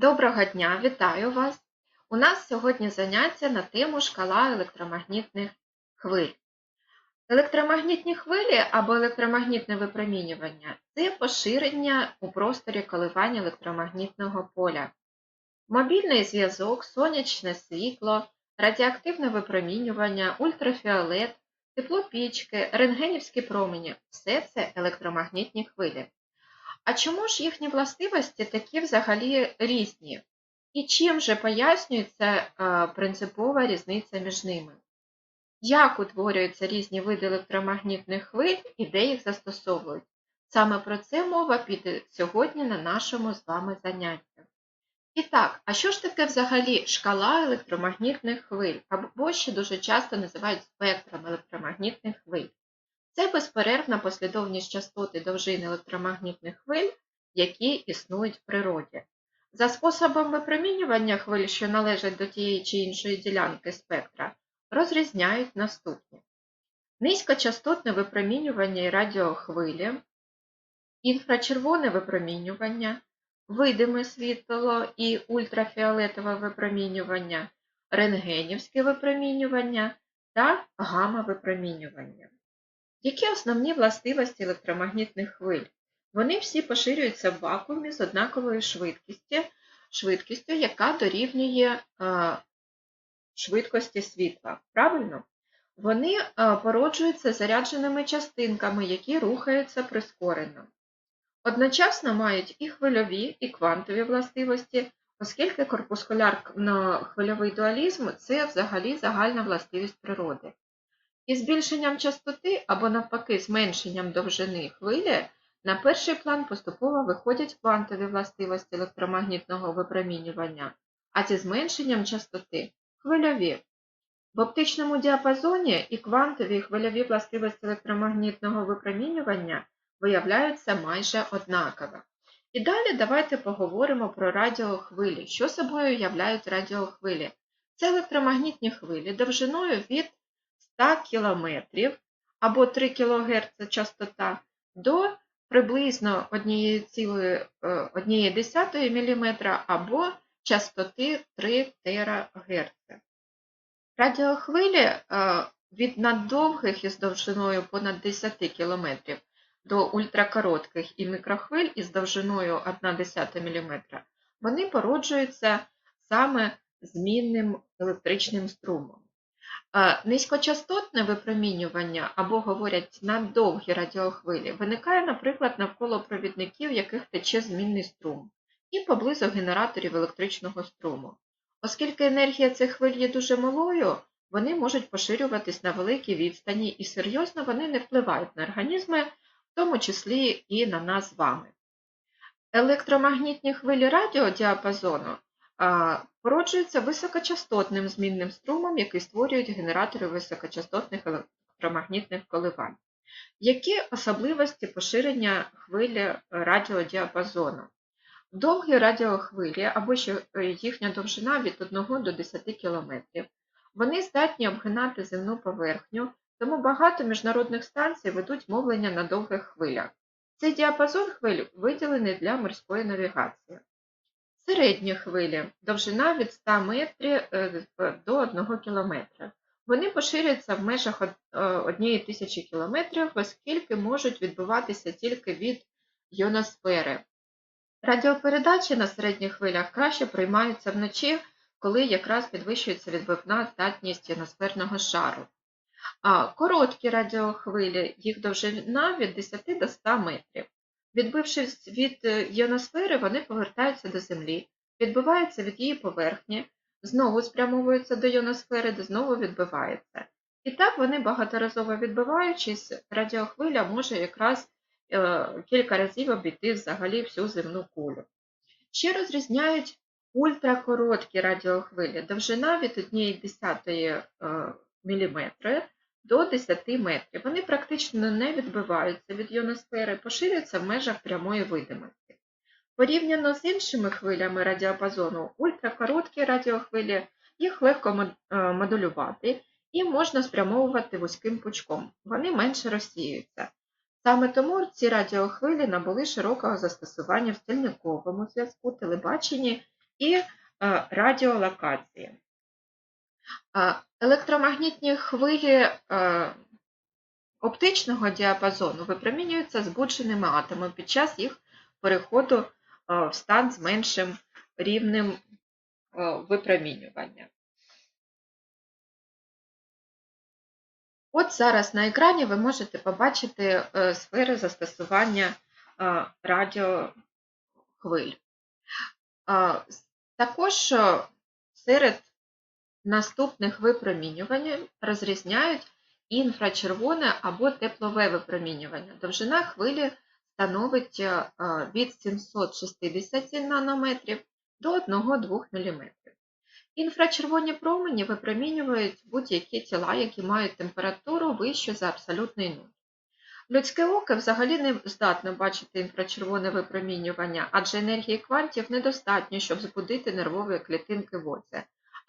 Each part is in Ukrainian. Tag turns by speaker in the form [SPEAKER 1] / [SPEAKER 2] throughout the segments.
[SPEAKER 1] Доброго дня, вітаю вас! У нас сьогодні заняття на тему шкала електромагнітних хвиль. Електромагнітні хвилі або електромагнітне випромінювання це поширення у просторі коливання електромагнітного поля. Мобільний зв'язок, сонячне світло, радіоактивне випромінювання, ультрафіолет, тепло пічки, рентгенівські промені все це електромагнітні хвилі. А чому ж їхні властивості такі взагалі різні? І чим же пояснюється е, принципова різниця між ними? Як утворюються різні види електромагнітних хвиль і де їх застосовують? Саме про це мова піде сьогодні на нашому з вами занятті. І так, а що ж таке взагалі шкала електромагнітних хвиль, або ще дуже часто називають спектром електромагнітних хвиль? Це безперервна послідовність частот і довжин електромагнітних хвиль, які існують в природі. За способом випромінювання хвиль, що належать до тієї чи іншої ділянки спектра, розрізняють наступні: низькочастотне випромінювання і радіохвилі, інфрачервоне випромінювання, видиме світло і ультрафіолетове випромінювання, рентгенівське випромінювання та гамма-випромінювання. Які основні властивості електромагнітних хвиль? Вони всі поширюються в вакуумі з однаковою швидкістю, швидкістю яка дорівнює е, швидкості світла. Правильно? Вони е, породжуються зарядженими частинками, які рухаються прискорено. Одночасно мають і хвильові, і квантові властивості, оскільки корпускулярно-хвильовий дуалізм це взагалі загальна властивість природи. І збільшенням частоти або навпаки зменшенням довжини хвилі на перший план поступово виходять квантові властивості електромагнітного випромінювання, а зі зменшенням частоти хвильові. В оптичному діапазоні і квантові і хвильові властивості електромагнітного випромінювання виявляються майже однаково. І далі давайте поговоримо про радіохвилі. Що собою являють радіохвилі? Це електромагнітні хвилі довжиною від 100 км або 3 кГц частота до приблизно 1,1 мм або частоти 3 ТГц. Радіохвилі е, від наддовгих із довжиною понад 10 км до ультракоротких і мікрохвиль із довжиною 1,1 мм, вони породжуються саме змінним електричним струмом. Низькочастотне випромінювання або говорять наддовгі радіохвилі виникає, наприклад, навколо провідників, в яких тече змінний струм, і поблизу генераторів електричного струму. Оскільки енергія цих хвиль є дуже малою, вони можуть поширюватись на великій відстані і серйозно вони не впливають на організми, в тому числі і на нас з вами. Електромагнітні хвилі радіодіапазону породжуються високочастотним змінним струмом, який створюють генератори високочастотних електромагнітних коливань. Які особливості поширення хвилі радіодіапазону? Довгі радіохвилі або ще їхня довжина від 1 до 10 км. Вони здатні обгинати земну поверхню, тому багато міжнародних станцій ведуть мовлення на довгих хвилях. Цей діапазон хвиль виділений для морської навігації. Середні хвилі довжина від 100 метрів е, до 1 км. Вони поширюються в межах 1000 е, км, оскільки можуть відбуватися тільки від йоносфери. Радіопередачі на середніх хвилях краще приймаються вночі, коли якраз підвищується відбивна здатність йоносферного шару. А короткі радіохвилі, їх довжина від 10 до 100 метрів. Відбившись від єносфери, вони повертаються до Землі, відбиваються від її поверхні, знову спрямовуються до йоносфери, де знову відбиваються. І так вони багаторазово відбиваючись, радіохвиля може якраз е, кілька разів обійти взагалі всю земну кулю. Ще розрізняють ультракороткі радіохвилі, довжина від 1,1 е, мм до 10 метрів. Вони практично не відбиваються від йоносфери, поширюються в межах прямої видимості. Порівняно з іншими хвилями радіопазону, ультракороткі радіохвилі їх легко модулювати і можна спрямовувати вузьким пучком, вони менше розсіюються. Саме тому ці радіохвилі набули широкого застосування в стільниковому зв'язку, телебаченні і е, радіолокації. Електромагнітні хвилі е, оптичного діапазону випромінюються збудженими атомами під час їх переходу е, в стан з меншим рівнем е, випромінювання. От зараз на екрані ви можете побачити сфери застосування радіохвиль. Також серед наступних випромінювань розрізняють інфрачервоне або теплове випромінювання. Довжина хвилі становить е, від 760 нанометрів до 1-2 мм. Інфрачервоні промені випромінюють будь-які тіла, які мають температуру вищу за абсолютний нуль. Людське око взагалі не здатне бачити інфрачервоне випромінювання, адже енергії квантів недостатньо, щоб збудити нервові клітинки в оці.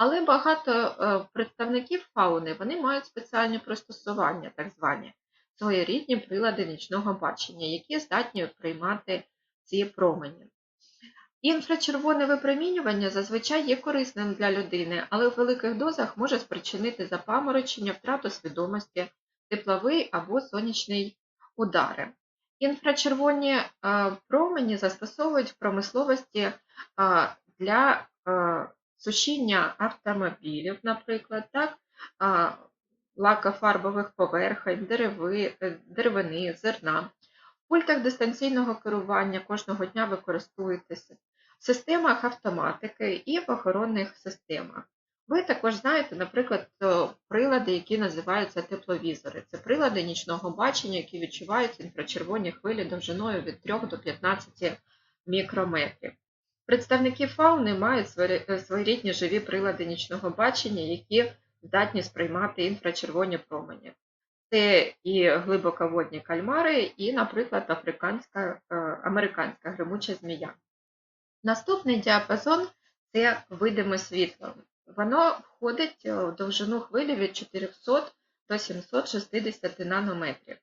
[SPEAKER 1] Але багато е, представників фауни вони мають спеціальні пристосування, так звані своєрідні прилади нічного бачення, які здатні приймати ці промені. Інфрачервоне випромінювання зазвичай є корисним для людини, але у великих дозах може спричинити запаморочення, втрату свідомості, тепловий або сонячний удари. Інфрачервоні е, промені застосовують в промисловості е, для сушіння автомобілів, наприклад, так, лакофарбових поверхонь, дереви, е, деревини, зерна. В пультах дистанційного керування кожного дня використовуєтеся в системах автоматики і в охоронних системах. Ви також знаєте, наприклад, е, прилади, які називаються тепловізори. Це прилади нічного бачення, які відчувають інфрачервоні хвилі довжиною від 3 до 15 мікрометрів. Представники фауни мають е, своєрідні живі прилади нічного бачення, які здатні сприймати інфрачервоні промені. Це і глибоководні кальмари, і, наприклад, африканська, е, американська гримуча змія. Наступний діапазон це видиме світло. Воно входить е, в довжину хвилі від 400 до 760 нанометрів.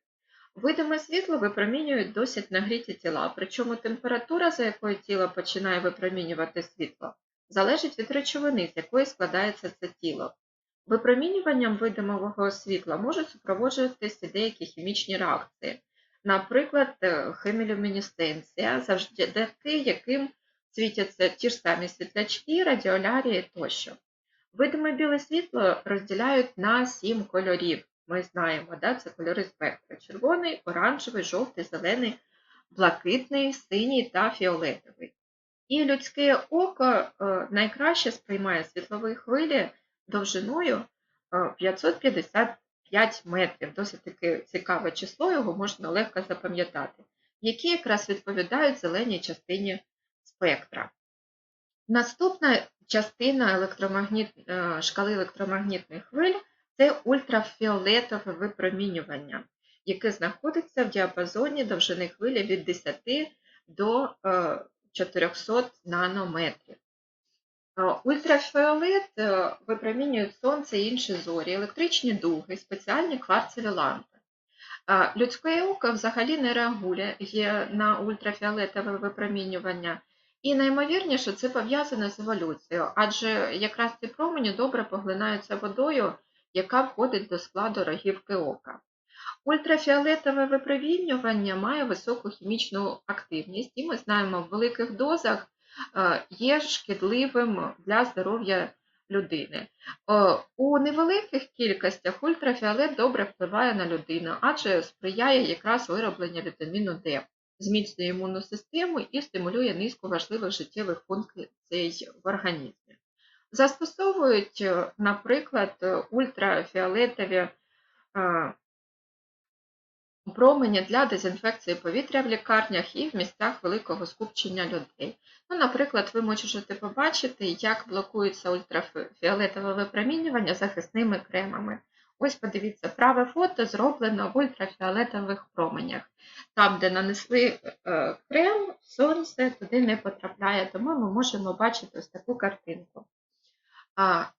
[SPEAKER 1] Видиме світло випромінюють досить нагріті тіла, причому температура, за якою тіло починає випромінювати світло, залежить від речовини, з якої складається це тіло. Випромінюванням видимого світла можуть супроводжуватися деякі хімічні реакції, наприклад, е, хемілюмінесценція, завдяки яким світяться ті ж самі світлячки, радіолярії тощо. Видиме біле світло розділяють на сім кольорів. Ми знаємо, да, це кольори спектра: червоний, оранжевий, жовтий, зелений, блакитний, синій та фіолетовий. І людське око е, найкраще сприймає світлові хвилі довжиною е, 555 метрів. Досить таке цікаве число, його можна легко запам'ятати, які якраз відповідають зеленій частині спектра. Наступна частина електромагніт... е, шкали електромагнітних хвиль це ультрафіолетове випромінювання, яке знаходиться в діапазоні довжини хвилі від 10 до е, 400 нанометрів. Е, Ультрафіолет е, випромінюють сонце і інші зорі, електричні дуги, спеціальні кварцеві лампи. Е, Людське око взагалі не реагує на ультрафіолетове випромінювання, і наймовірніше це пов'язане з еволюцією, адже якраз ці промені добре поглинаються водою, яка входить до складу рогівки ока. Ультрафіолетове випромінювання має високу хімічну активність, і ми знаємо, в великих дозах е, є шкідливим для здоров'я людини. Е, У невеликих кількостях ультрафіолет добре впливає на людину, адже сприяє якраз виробленню вітаміну Д, зміцнює імунну систему і стимулює низку важливих життєвих функцій в організмі. Застосовують, е, наприклад, е, ультрафіолетові е, промені для дезінфекції повітря в лікарнях і в місцях великого скупчення людей. Ну, наприклад, ви можете побачити, як блокується ультрафіолетове випромінювання захисними кремами. Ось подивіться, праве фото зроблено в ультрафіолетових променях. Там, де нанесли крем, сонце туди не потрапляє, тому ми можемо бачити ось таку картинку. А,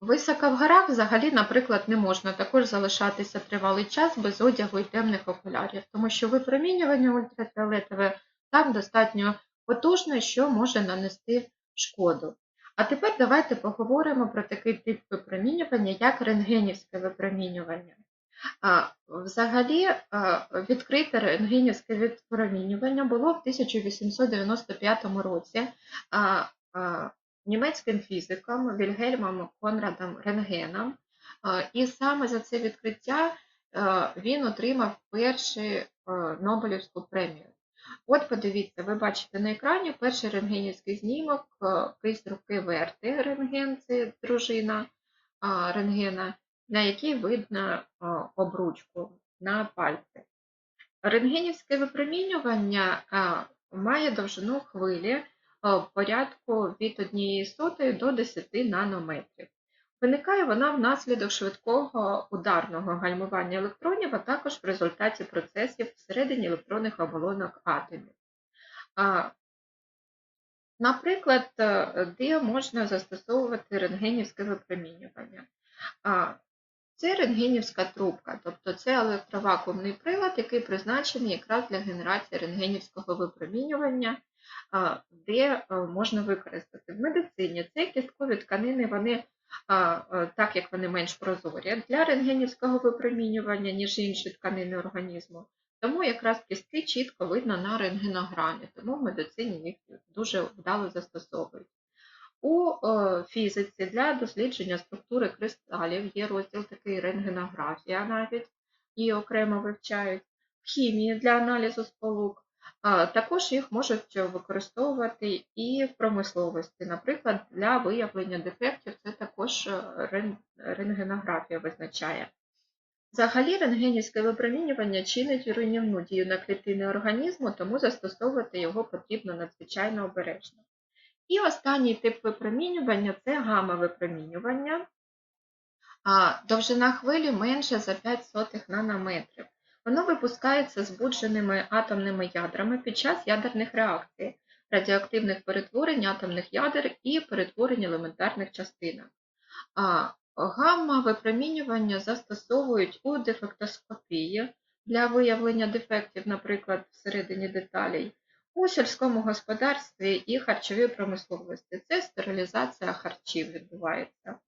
[SPEAKER 1] Високо в горах взагалі, наприклад, не можна також залишатися тривалий час без одягу і темних окулярів, тому що випромінювання ультрафіолетове там достатньо потужне, що може нанести шкоду. А тепер давайте поговоримо про такий тип випромінювання, як рентгенівське випромінювання. Взагалі, відкрите рентгенівське випромінювання було в 1895 році німецьким фізиком Вільгельмом Конрадом Рентгеном. І саме за це відкриття він отримав першу Нобелівську премію. От подивіться, ви бачите на екрані перший рентгенівський знімок, кисть руки Верти Рентген, це дружина рентгена, на якій видно обручку на пальці. Рентгенівське випромінювання має довжину хвилі порядку від 1 сотої до 10 нанометрів. Виникає вона внаслідок швидкого ударного гальмування електронів, а також в результаті процесів всередині електронних оболонок атомів. Наприклад, е, де можна застосовувати рентгенівське випромінювання? Це рентгенівська трубка, тобто це електровакуумний прилад, який призначений якраз для генерації рентгенівського випромінювання, де е, можна використати. В медицині це кісткові тканини, вони, е, так як вони менш прозорі для рентгенівського випромінювання, ніж інші тканини організму. Тому якраз кістки чітко видно на рентгенограмі, тому в медицині їх дуже вдало застосовують. У е, фізиці для дослідження структури кристалів є розділ такий рентгенографія навіть, і окремо вивчають. В хімії для аналізу сполук. Також їх можуть використовувати і в промисловості. Наприклад, для виявлення дефектів це також е, рентгенографія визначає. Взагалі рентгенівське випромінювання чинить руйнівну дію на клітини організму, тому застосовувати його потрібно надзвичайно обережно. І останній тип випромінювання це гамма-випромінювання. Довжина хвилі менше за 5 нанометрів. Воно випускається збудженими атомними ядрами під час ядерних реакцій, радіоактивних перетворень атомних ядер і перетворень елементарних частинок. А Гамма-випромінювання застосовують у дефектоскопії для виявлення дефектів, наприклад, всередині деталей, у сільському господарстві і харчовій промисловості. Це стерилізація харчів відбувається.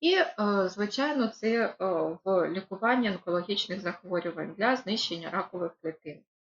[SPEAKER 1] І, е, звичайно, це е, в лікуванні онкологічних захворювань для знищення ракових клітин.